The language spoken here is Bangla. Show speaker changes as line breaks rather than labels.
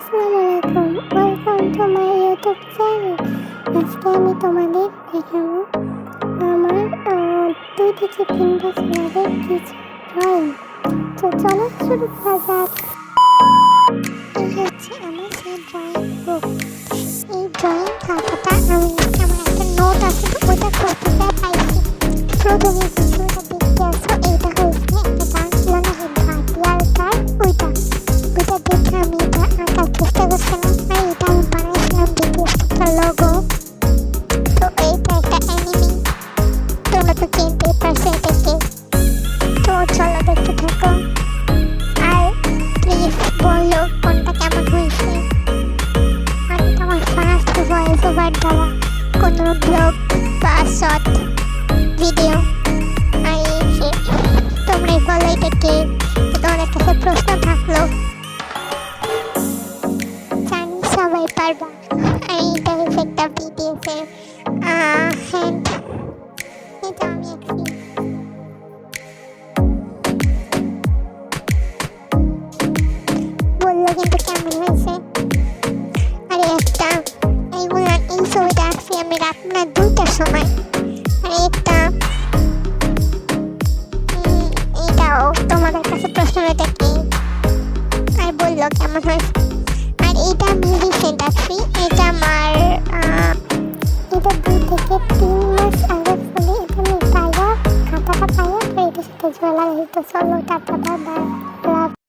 আসসালামু আলাইকুম welcome to my YouTube channel আজকে আমি তোমাদের দেখাবো আমার দুই থেকে তিন বছর আগে কিছু ড্রয়িং তো চলো শুরু করা যাক এই হচ্ছে আমার সেই ড্রয়িং বুক এই ড্রয়িং খাতাটা তোমরা তো চিনতেই পারছ তো চলো দেখতে থাকো আর প্লিজ বলল কোনটা কেমন হয়েছে আমি তো আমার ফার্স্ট ভয়েস ওভার দেওয়া কোনো ব্লগ বা শর্ট ভিডিও আর তোমরাই বলো এটা কে তোমাদের কাছে প্রশ্ন থাকল জানি সবাই পারবা আর বলল কিন্তু কেমন হয়েছে। আরে একটা এইগুলো এই ছবিটা আঁকছি আমি রাত না দুইটার সময়। আর একটা এটাও তোমাদের কাছে প্রশ্ন এটা কি? আর বলল কেমন হয়েছে আর এটা আমি রিসেন্ট আঁকছি এটা আমার এটা দুই থেকে তিন মাস আগে ফলে এটা আমি পাইয়া, খাতাটা পাইয়া তো এটার সাথে জোড়া লাগিয়ে তো চলো টাটা বাই